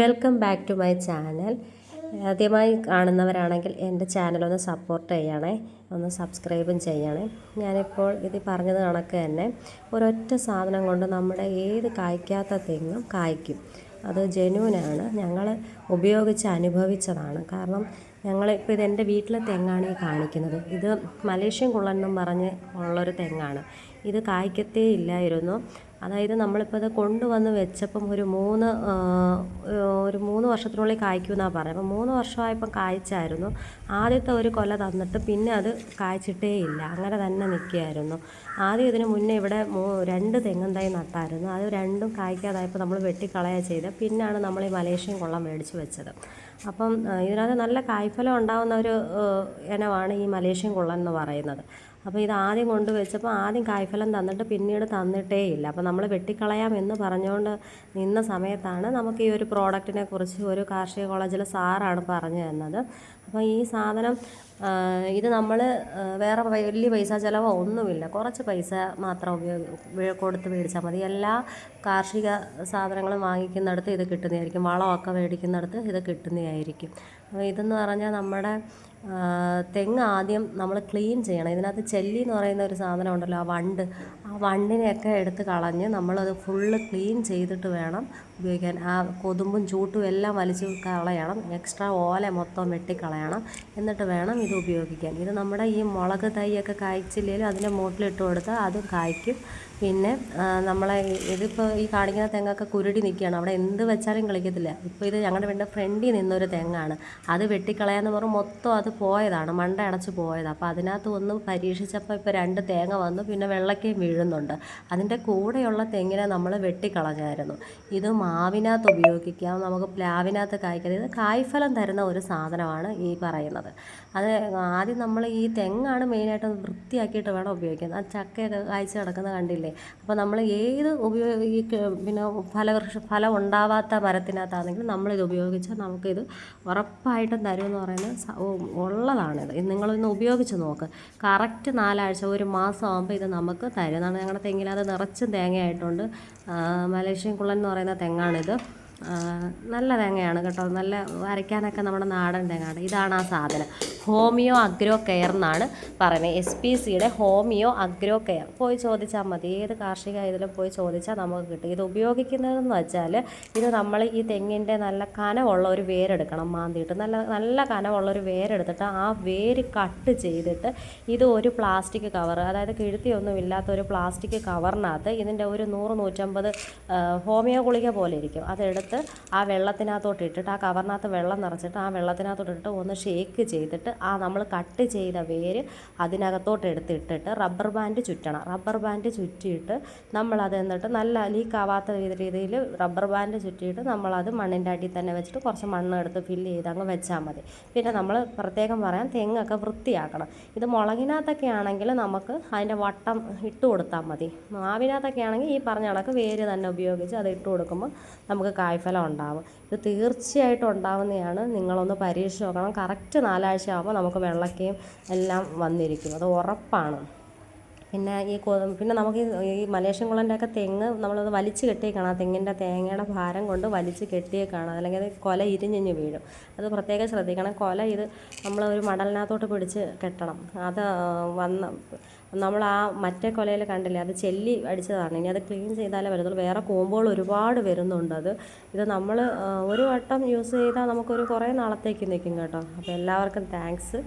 Welcome back to my channel. ആദ്യമായി കാണുന്നവരാണെങ്കിൽ എന്റെ ചാനലൊന്ന് സപ്പോർട്ട് ചെയ്യണേ ഒന്ന് സബ്സ്ക്രൈബും ചെയ്യണേ. ഞാനിപ്പോൾ ഇത് പറഞ്ഞത് കണക്ക് തന്നെ ഒരൊറ്റ സാധനം കൊണ്ട് നമ്മുടെ ഏത് കായ്ക്കാത്ത തെങ്ങും കായ്ക്കും. അത് ജെനുവിനാണ് ഞങ്ങൾ ഉപയോഗിച്ച് അനുഭവിച്ചതാണ്. കാരണം ഞങ്ങൾ ഇപ്പോൾ ഇത് എന്റെ വീട്ടിലെ തെങ്ങാണ് ഈ കാണിക്കുന്നത്. ഇത് മലേഷ്യൻ കുള്ളൻ എന്നും പറഞ്ഞ് ഉള്ളൊരു തെങ്ങാണ്. ഇത് കായ്ക്കത്തേ ഇല്ലായിരുന്നു. അതായത് നമ്മളിപ്പോൾ ഇത് കൊണ്ടുവന്ന് വെച്ചപ്പം ഒരു മൂന്ന് ഒരു മൂന്ന് വർഷത്തിനുള്ളിൽ കായ്ക്കുമെന്നാണ് പറയുന്നത്. അപ്പോൾ മൂന്ന് വർഷമായപ്പം കായ്ച്ചായിരുന്നു. ആദ്യത്തെ ഒരു കൊല തന്നിട്ട് പിന്നെ അത് കായ്ച്ചിട്ടേ ഇല്ല. അങ്ങനെ തന്നെ നിൽക്കുകയായിരുന്നു. ആദ്യം ഇതിന് മുന്നേ ഇവിടെ രണ്ട് തെങ്ങും തൈ നട്ടായിരുന്നു. അത് രണ്ടും കായ്ക്കാതായപ്പോൾ നമ്മൾ വെട്ടിക്കളയുക ചെയ്തത്. പിന്നാണ് നമ്മൾ ഈ മലേഷ്യൻ കൊള്ളം മേടിച്ച് വെച്ചത്. അപ്പം ഇതിനകത്ത് നല്ല കായ്ഫലം ഉണ്ടാകുന്ന ഒരു ഇനമാണ് ഈ മലേഷ്യൻ കുള്ളൻ എന്ന് പറയുന്നത്. അപ്പോൾ ഇത് ആദ്യം കൊണ്ടുവച്ചപ്പോൾ ആദ്യം കായ്ഫലം തന്നിട്ട് പിന്നീട് തന്നിട്ടേ ഇല്ല. അപ്പോൾ നമ്മൾ വെട്ടിക്കളയാം എന്ന് പറഞ്ഞുകൊണ്ട് നിന്ന സമയത്താണ് നമുക്ക് ഈ ഒരു പ്രോഡക്റ്റിനെ കുറിച്ച് ഒരു കാർഷിക കോളേജിലെ സാറാണ് പറഞ്ഞു തന്നത്. അപ്പോൾ ഈ സാധനം ഇത് നമ്മൾ വേറെ വലിയ പൈസ ചിലവോ ഒന്നുമില്ല. കുറച്ച് പൈസ മാത്രം ഉപയോഗ കൊടുത്ത് മേടിച്ചാൽ മതി. എല്ലാ കാർഷിക സാധനങ്ങളും വാങ്ങിക്കുന്നിടത്ത് ഇത് കിട്ടുന്നതായിരിക്കും. വളമൊക്കെ മേടിക്കുന്നിടത്ത് ഇത് കിട്ടുന്നതായിരിക്കും. അപ്പോൾ ഇതെന്ന് പറഞ്ഞാൽ നമ്മുടെ തെങ്ങ് ആദ്യം നമ്മൾ ക്ലീൻ ചെയ്യണം. ഇതിനകത്ത് ചെല്ലി എന്ന് പറയുന്ന ഒരു സാധനം ഉണ്ടല്ലോ ആ വണ്ട്. വണ്ണിനെയൊക്കെ എടുത്ത് കളഞ്ഞ് നമ്മളത് ഫുള്ള് ക്ലീൻ ചെയ്തിട്ട് വേണം ഉപയോഗിക്കാൻ. ആ കൊതുമ്പും ചൂട്ടും എല്ലാം വലിച്ച് കളയണം. എക്സ്ട്രാ ഓല മൊത്തം വെട്ടിക്കളയണം. എന്നിട്ട് വേണം ഇത് ഉപയോഗിക്കാൻ. ഇത് നമ്മുടെ ഈ മുളക് തൈയൊക്കെ കായ്ച്ചില്ലെങ്കിലും അതിന്റെ മൂട്ടിലിട്ട് കൊടുത്താൽ അതും കായ്ക്കും. പിന്നെ നമ്മളെ ഇതിപ്പോൾ ഈ കാണിക്കുന്ന തെങ്ങൊക്കെ കുരുടി നിൽക്കുകയാണ്. അവിടെ എന്ത് വെച്ചാലും കളിക്കത്തില്ല. ഇപ്പോൾ ഇത് ഞങ്ങളുടെ വീടിന്റെ ഫ്രണ്ടിൽ നിന്നൊരു തെങ്ങാണ്. അത് വെട്ടിക്കളയാന്ന് പറഞ്ഞ് മൊത്തം അത് പോയതാണ്. മണ്ട അടച്ച് പോയതാണ് അപ്പോൾ അതിനകത്ത് ഒന്ന് പരീക്ഷിച്ചപ്പോൾ ഇപ്പോൾ രണ്ട് തേങ്ങ വന്നു. പിന്നെ വെള്ളക്കയും വീഴുന്നുണ്ട്. അതിന്റെ കൂടെയുള്ള തെങ്ങിനെ നമ്മൾ വെട്ടിക്കളഞ്ഞായിരുന്നു. ഇത് മാവിനകത്ത് ഉപയോഗിക്കാം നമുക്ക് പ്ലാവിനകത്ത് കായ്ക്കാം ഇത് കായ്ഫലം തരുന്ന ഒരു സാധനമാണ് ഈ പറയുന്നത്. അത് ആദ്യം നമ്മൾ ഈ തെങ്ങാണ് മെയിനായിട്ട് വൃത്തിയാക്കിയിട്ട് വേണം ഉപയോഗിക്കുന്നത്. ആ ചക്കയൊക്കെ കായ്ച്ച് കിടക്കുന്നത് കണ്ടില്ലേ? അപ്പോൾ നമ്മൾ ഏത് ഉപയോഗ പിന്നെ ഫലവൃക്ഷ ഫലം ഉണ്ടാവാത്ത മരത്തിനകത്താണെങ്കിലും നമ്മളിത് ഉപയോഗിച്ചാൽ നമുക്കിത് ഉറപ്പായിട്ടും തരുമെന്ന് പറയുന്നത് ഉള്ളതാണിത്. നിങ്ങളിന്ന് ഉപയോഗിച്ച് നോക്ക്. കറക്റ്റ് നാലാഴ്ച ഒരു മാസം ആകുമ്പോൾ ഇത് നമുക്ക് തരും. എന്നാണ് ഞങ്ങളുടെ തെങ്ങിനകത്ത് നിറച്ചും തേങ്ങയായിട്ടുണ്ട്. മലേഷ്യൻ കുള്ളൻ എന്ന് പറയുന്ന തെങ്ങാണിത്. നല്ല തേങ്ങയാണ് കേട്ടോ. നല്ല അരയ്ക്കാനൊക്കെ നമ്മുടെ നാടൻ തേങ്ങയാണ് ഇതാണ് ആ സാധനം. ഹോമിയോ അഗ്രോ കെയർ എന്നാണ് പറയുന്നത്. എസ് പി സിയുടെ ഹോമിയോ അഗ്രോ കെയർ. പോയി ചോദിച്ചാൽ മതി. ഏത് കാർഷിക ഇതിലും പോയി ചോദിച്ചാൽ നമുക്ക് കിട്ടും. ഇത് ഉപയോഗിക്കുന്നതെന്ന് വെച്ചാൽ ഇത് നമ്മൾ ഈ തെങ്ങിന്റെ നല്ല കനമുള്ള ഒരു വേരെടുക്കണം മാന്തിയിട്ട്. നല്ല നല്ല കനമുള്ള ഒരു വേരെടുത്തിട്ട് ആ വേര് കട്ട് ചെയ്തിട്ട് ഇത് ഒരു പ്ലാസ്റ്റിക് കവർ അതായത് കിഴുത്തിയൊന്നും ഇല്ലാത്ത ഒരു പ്ലാസ്റ്റിക് കവറിനകത്ത് ഇതിന്റെ ഒരു നൂറ് നൂറ്റമ്പത് ഹോമിയോ ഗുളിക പോലെ ഇരിക്കും. അതെടുത്ത് ആ വെള്ളത്തിനകത്തോട്ട് ഇട്ടിട്ട് ആ കവറിനകത്ത് വെള്ളം നിറച്ചിട്ട് ആ വെള്ളത്തിനകത്തോട്ട് ഇട്ടിട്ട് ഒന്ന് ഷേക്ക് ചെയ്തിട്ട് ആ നമ്മൾ കട്ട് ചെയ്ത വേര് അതിനകത്തോട്ട് എടുത്തിട്ടിട്ട് റബ്ബർ ബാൻഡ് ചുറ്റണം. റബ്ബർ ബാൻഡ് ചുറ്റിയിട്ട് നമ്മളത് എന്നിട്ട് നല്ല ലീക്ക് ആവാത്ത രീതിയിൽ റബ്ബർ ബാൻഡ് ചുറ്റിയിട്ട് നമ്മളത് മണ്ണിന്റെ അടിയിൽ തന്നെ വെച്ചിട്ട് കുറച്ച് മണ്ണ് എടുത്ത് ഫില്ല് ചെയ്ത് അങ്ങ് വെച്ചാൽ മതി. പിന്നെ നമ്മൾ പ്രത്യേകം പറയാം തെങ്ങൊക്കെ വൃത്തിയാക്കണം. ഇത് മുളകിനകത്തൊക്കെ ആണെങ്കിൽ നമുക്ക് അതിന്റെ വട്ടം ഇട്ട് കൊടുത്താൽ മതി. മാവിനകത്തൊക്കെ ആണെങ്കിൽ ഈ പറഞ്ഞ കണക്ക് വേര് തന്നെ ഉപയോഗിച്ച് അത് ഇട്ട് കൊടുക്കുമ്പോൾ നമുക്ക് കായ്ഫലം ഉണ്ടാവും. ഇത് തീർച്ചയായിട്ടും ഉണ്ടാവുന്നതാണ്. നിങ്ങളൊന്ന് പരീക്ഷിച്ച് നോക്കണം. കറക്റ്റ് നാലാഴ്ച ആകുമ്പോൾ നമുക്ക് വെള്ളക്കയും എല്ലാം വന്നിരിക്കും അത് ഉറപ്പാണ്. പിന്നെ ഈ പിന്നെ നമുക്ക് ഈ മലേഷ്യൻ കുളന്റെ ഒക്കെ തെങ്ങ് നമ്മളത് വലിച്ച് കെട്ടിയേക്കണം. ആ തെങ്ങിന്റെ തേങ്ങയുടെ ഭാരം കൊണ്ട് വലിച്ച് കെട്ടിയേക്കാണ്. അല്ലെങ്കിൽ അത് കൊല ഇരിഞ്ഞിഞ്ഞ് വീഴും. അത് പ്രത്യേകം ശ്രദ്ധിക്കണം. കൊല ഇത് നമ്മൾ ഒരു മടലിനകത്തോട്ട് പിടിച്ച് കെട്ടണം. അത് വന്ന് നമ്മൾ ആ മറ്റേ കൊലയിൽ കണ്ടില്ലേ? അത് ചെല്ലി അടിച്ചതാണ്. ഇനി അത് ക്ലീൻ ചെയ്താലേ വരത്തുള്ളൂ. വേറെ കോമ്പുകൾ ഒരുപാട് വരുന്നുണ്ട് അത്. ഇത് നമ്മൾ ഒരു വട്ടം യൂസ് ചെയ്താൽ നമുക്കൊരു കുറേ നാളത്തേക്ക് നിൽക്കും കേട്ടോ. അപ്പോൾ എല്ലാവർക്കും താങ്ക്സ്.